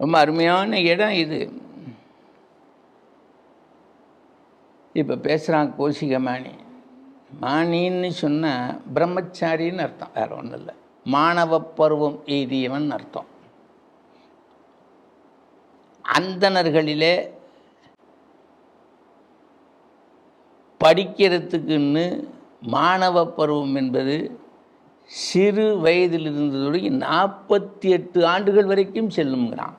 ரொம்ப அருமையான இடம் இது. இப்போ பேசுகிறான் கோஷிக மாணி மாணின்னு சொன்னால் பிரம்மச்சாரின்னு அர்த்தம் வேறு ஒன்றும் இல்லை. மாணவ பருவம் எய்தியவன் அர்த்தம். அந்தணர்களிலே படிக்கிறதுக்குன்னு மாணவ பருவம் என்பது சிறு வயதில் தொடங்கி நாற்பத்தி எட்டு ஆண்டுகள் வரைக்கும் செல்லுங்கிறான்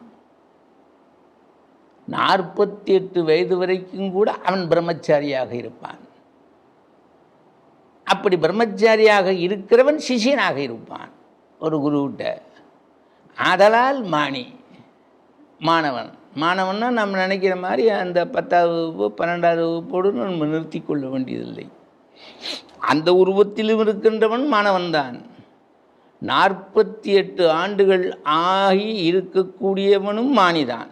நாற்பத்தி எட்டு வயது வரைக்கும் கூட அவன் பிரம்மச்சாரியாக இருப்பான். அப்படி பிரம்மச்சாரியாக இருக்கிறவன் சிஷியனாக இருப்பான். ஒரு குருவிட்ட. ஆதலால் மாணி மாணவன். மாணவன்னா நம்ம நினைக்கிற மாதிரி அந்த பத்தாவது வகுப்பு பன்னெண்டாவது வகுப்போடு நம்ம நிறுத்தி கொள்ள வேண்டியதில்லை. அந்த உருவத்திலும் இருக்கின்றவன் மாணவன்தான். நாற்பத்தி எட்டு ஆண்டுகள் ஆகி இருக்கக்கூடியவனும் மானிதான்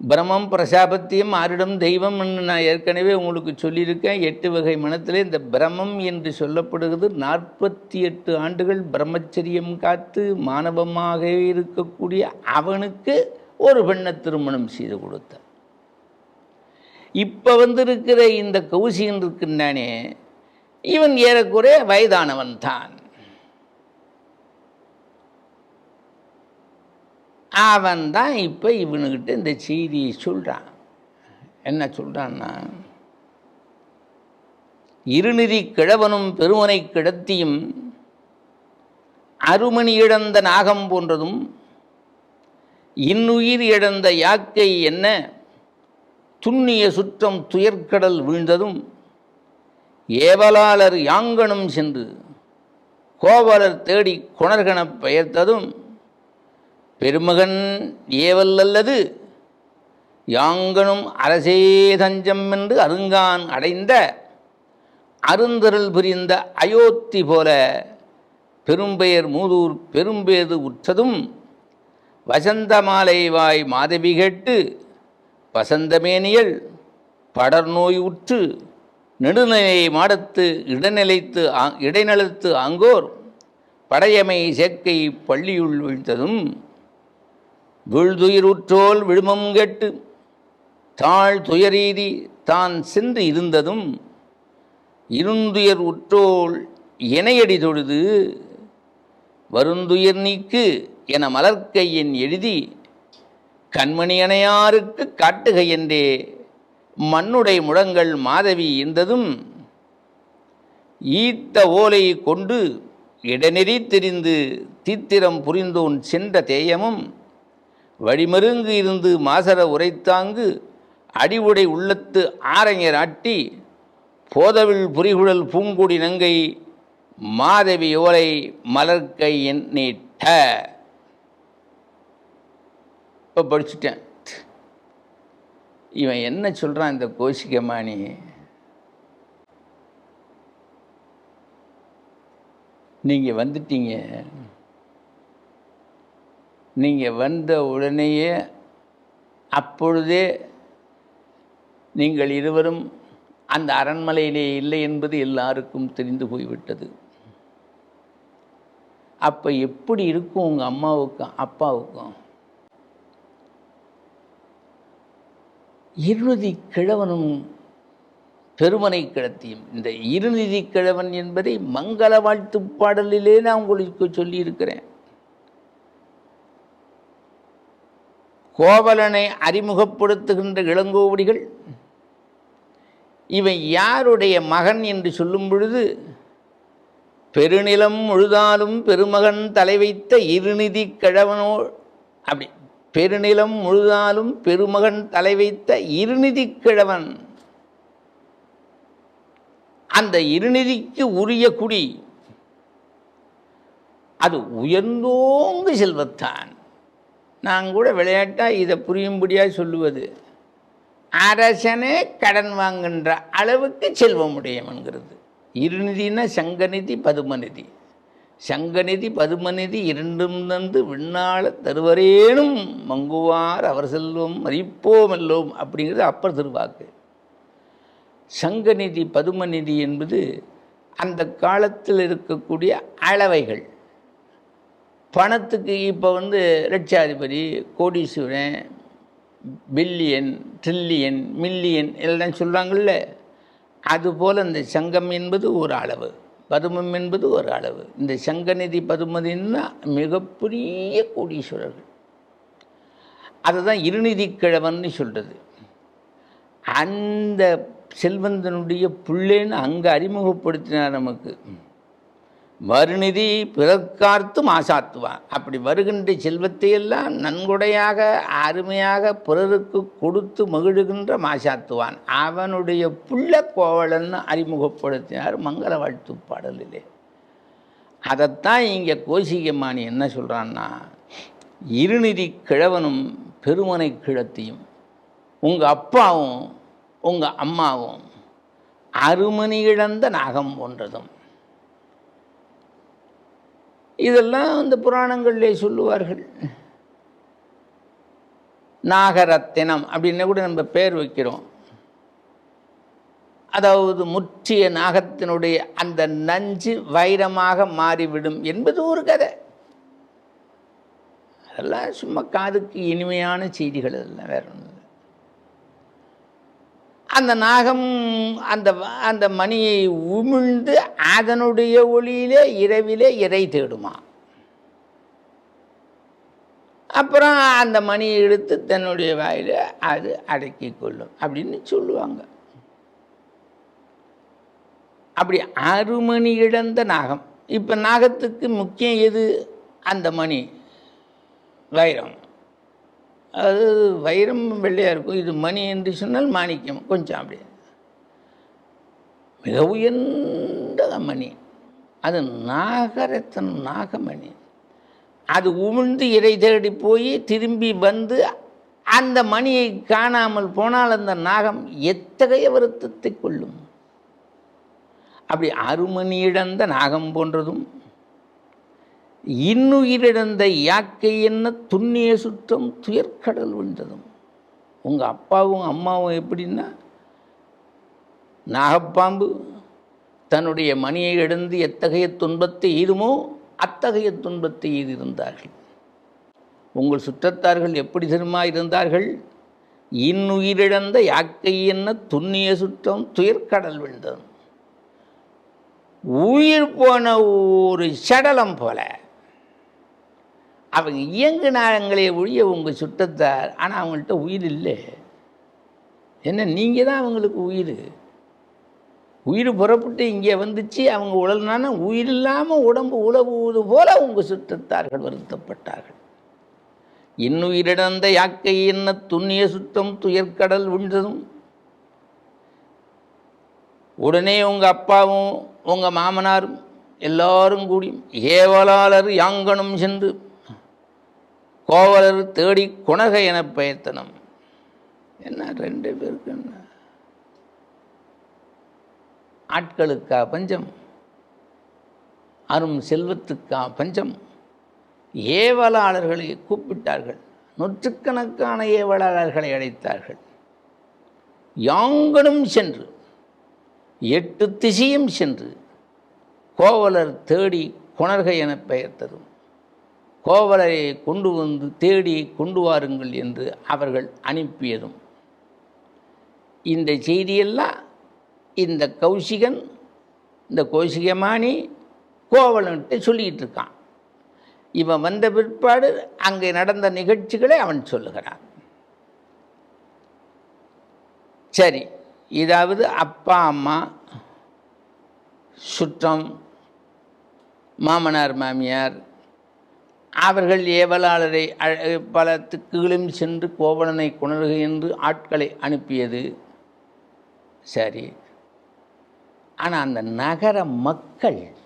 பிரம்மம் பிரசாபத்தியம் ஆரிடம் தெய்வம் நான் ஏற்கனவே உங்களுக்கு சொல்லியிருக்கேன். எட்டு வகை மனத்திலே இந்த பிரமம் என்று சொல்லப்படுகிறது. நாற்பத்தி எட்டு ஆண்டுகள் பிரம்மச்சரியம் காத்து மாணவமாக இருக்கக்கூடிய அவனுக்கு ஒரு பெண்ணை திருமணம் செய்து கொடுத்தார். இப்போ வந்திருக்கிற இந்த கௌசியன் இருக்கின்றானே இவன் ஏறக்குறைய வயதானவன் தான் அவன் தான் இப்போ இவனுக்கிட்ட இந்த செய்தியை சொல்கிறான் என்ன சொல்கிறான்னா இருநிதி கிழவனும் பெருமனை கிடத்தியும் அருமணி இழந்த நாகம் போன்றதும் இன்னுயிர் இழந்த யாக்கை என்ன துண்ணிய சுற்றம் துயர்க்கடல் வீழ்ந்ததும் ஏவலாளர் யாங்கனும் சென்று கோவலர் தேடி குணர்கணப் பெயர்த்ததும் பெருமகன் ஏவல் அல்லது யாங்கனும் அரசே தஞ்சம் என்று அருங்கான் அடைந்த அருந்தருள் புரிந்த அயோத்தி போல பெரும்பெயர் மூதூர் பெரும்பேது உற்றதும் வசந்த மாலைவாய் மாதவி கேட்டு வசந்தமேனியல் படர்நோய் உற்று நெடுநிலை மாடத்து இடநிலைத்து ஆ- இடைநிலத்து ஆங்கோர் படையமை சேர்க்கை பள்ளியுள் வீழ்த்ததும் வீழ்துயிருற்றோல் விழுமம் கெட்டு தாழ் துயரீதி தான் சென்று இருந்ததும் இருந்துயர் உற்றோள் இணையடி தொழுது வருந்துயர் நீக்கு என மலர்க்கையின் எழுதி கண்மணி அணையாருக்கு என்றே மண்ணுடை முழங்கள் மாதவி இருந்ததும் ஈத்த ஓலை கொண்டு இடநெறி தெரிந்து தீத்திரம் புரிந்தோன் சென்ற தேயமும் வழிமருங்கு இருந்து மாசர உரைத்தாங்கு அடிவுடை உள்ளத்து ஆரஞர் ஆட்டி போதவில் புரிகுழல் பூங்குடி நங்கை மாதவி ஓலை மலர்க்கை நீட்ட. இப்போ படிச்சுட்டேன். இவன் என்ன சொல்கிறான் இந்த கோஷிகமானி நீங்கள் வந்துட்டீங்க. நீங்கள் வந்த உடனேயே அப்பொழுதே நீங்கள் இருவரும் அந்த அரண்மனையிலே இல்லை என்பது எல்லாருக்கும் தெரிந்து போய்விட்டது. அப்போ எப்படி இருக்கும் உங்கள் அம்மாவுக்கும் அப்பாவுக்கும்? இருநிதி கிழவனும் பெருமனை கிழத்தியும் இந்த இருநிதி கிழவன் என்பதை மங்கள வாழ்த்து பாடலிலே நான் உங்களுக்கு சொல்லியிருக்கிறேன். கோவலனை அறிமுகப்படுத்துகின்ற இளங்கோவடிகள் இவன் யாருடைய மகன் என்று சொல்லும் பொழுது பெருநிலம் முழுதாலும் பெருமகன் தலை வைத்த இருநிதி கிழவனோ அப்படி பெருநிலம் முழுதாலும் பெருமகன் தலை வைத்த இருநிதி கிழவன். அந்த இருநிதிக்கு உரிய குடி அது உயர்ந்தோங்கு செல்வத்தான். நான் கூட விளையாட்டாக இதை புரியும்படியாக சொல்லுவது. அரசனே கடன் வாங்குகின்ற அளவுக்கு செல்வமுடையவன்கிறது இருநிதினா சங்கநிதி பதுமநிதி. சங்கநிதி பதுமநிதி இரண்டும் தந்து விண்ணால தருவரேனும் மங்குவார் அவர் செல்வம் மறிப்போமெல்லோம் அப்படிங்கிறது அப்பர் திருவாக்கு. சங்கநிதி பதுமநிதி என்பது அந்த காலத்தில் இருக்கக்கூடிய அளவைகள். பணத்துக்கு இப்போ வந்து லட்சாதிபதி கோடீஸ்வரன் பில்லியன் ட்ரில்லியன் மில்லியன் எல்லாம் சொல்கிறாங்கல்ல அதுபோல் இந்த சங்கம் என்பது ஒரு அளவு பதுமம் என்பது ஒரு அளவு. இந்த சங்கநிதி பதுமதின்னா மிகப்பெரிய கோடீஸ்வரர்கள். அதுதான் இருநிதி கிழவன்னு சொல்கிறது அந்த செல்வந்தனுடைய பிள்ளைன்னு அங்கே அறிமுகப்படுத்தினார் நமக்கு. வருநிதி பிறர்க்கார்த்து ஆசாத்துவான் அப்படி வருகின்ற செல்வத்தை எல்லாம் நன்கொடையாக அருமையாக பிறருக்கு கொடுத்து மகிழுகின்ற மாசாத்துவான். அவனுடைய புள்ள கோவலன்னு அறிமுகப்படுத்தினார் மங்கள வாழ்த்து பாடலிலே. அதைத்தான் இங்கே கோசிகமானி என்ன சொல்கிறான்னா இருநிதி கிழவனும் பெருமனை கிழத்தியும் உங்கள் அப்பாவும் உங்கள் அம்மாவும் அருமணி இழந்த நாகம் போன்றதும். இதெல்லாம் அந்த புராணங்களிலே சொல்லுவார்கள். நாகரத்தினம் அப்படின்னு கூட நம்ம பேர் வைக்கிறோம். அதாவது முற்றிய நாகத்தினுடைய அந்த நஞ்சு வைரமாக மாறிவிடும் என்பது ஒரு கதை. அதெல்லாம் சும்மா காதுக்கு இனிமையான செய்திகள் அதெல்லாம் வேற ஒன்றும் அந்த நாகம் அந்த அந்த மணியை உமிழ்ந்து அதனுடைய ஒளியிலே இரவிலே இறை தேடுமா? அப்புறம் அந்த மணியை எடுத்து தன்னுடைய வாயில் அது அடக்கி கொள்ளும் அப்படின்னு சொல்லுவாங்க. அப்படி அருமணி இழந்த நாகம். இப்போ நாகத்துக்கு முக்கியம் எது? அந்த மணி வைரம். அது வைரம் வெள்ளையாக இருக்கும். இது மணி என்று சொன்னால் மாணிக்கம். கொஞ்சம் அப்படி மிக உயர்ந்த மணி. அது நாகரத்தன் நாகமணி. அது உமிழ்ந்து இறை தேடி போய் திரும்பி வந்து அந்த மணியை காணாமல் போனால் அந்த நாகம் எத்தகைய வருத்தத்தை கொள்ளும்? அப்படி அருமணி இழந்த நாகம் போன்றதும் இன்னுயிரிழந்த யாக்கை என்ன துண்ணிய சுற்றம் துயர்க்கடல் விழுந்ததும். உங்கள் அப்பாவும் அம்மாவும் எப்படின்னா நாகப்பாம்பு தன்னுடைய மணியை இழந்து எத்தகைய துன்பத்தை ஈதுமோ அத்தகைய துன்பத்தை ஈதிருந்தார்கள். உங்கள் சுற்றத்தார்கள் எப்படி தெரியுமா இருந்தார்கள்? இன்னுயிரிழந்த யாக்கை என்ன துண்ணிய சுற்றம் துயர்க்கடல் விழுந்ததும். உயிர் போன ஒரு சடலம் போல அவங்க இயங்குனாங்களே ஒழிய உங்கள் சுட்டத்தார் ஆனால் அவங்கள்ட்ட உயிர் இல்லை. என்ன நீங்கள் தான் அவங்களுக்கு உயிர். உயிர் புறப்பட்டு இங்கே வந்துச்சு அவங்க உடல்னான உயிர் இல்லாமல் உடம்பு உழவுவது போல உங்கள் சுற்றத்தார்கள் வருத்தப்பட்டார்கள். இன்னுயிரிழந்த யாக்கை என்ன துண்ணிய சுத்தம் துயர்கடல் விழுந்ததும்? உடனே உங்கள் அப்பாவும் உங்கள் மாமனாரும் எல்லாரும் கூடி ஏவலாளர் யாங்கனும் சென்று கோவலர் தேடி குணகை என பெயர்த்தனம் என்ன ரெண்டு பேருக்கு என்ன? ஆட்களுக்கா பஞ்சம்? அரும் செல்வத்துக்கா பஞ்சம்? ஏவலாளர்களை கூப்பிட்டார்கள். நூற்றுக்கணக்கான ஏவலாளர்களை அழைத்தார்கள். யாங்கனும் சென்று எட்டு திசையும் சென்று கோவலர் தேடி குணர்கை என பெயர்த்ததும். கோவலரை கொண்டு வந்து தேடி கொண்டு வாருங்கள் என்று அவர்கள் அனுப்பியதும். இந்த செய்தியெல்லாம் இந்த கௌசிகன் இந்த கௌசிகமானி கோவலன்ட்டு சொல்லிக்கிட்டு இருக்கான் இவன் வந்த பிற்பாடு அங்கே நடந்த நிகழ்ச்சிகளை அவன் சொல்லுகிறான். சரி இதாவது அப்பா அம்மா சுற்றம் மாமனார் மாமியார் அவர்கள் ஏவலாளரை அழ- பல திக்குகளும் சென்று கோவலனை குணர்க என்று ஆட்களை அனுப்பியது. சரி. ஆனால் அந்த நகர மக்கள்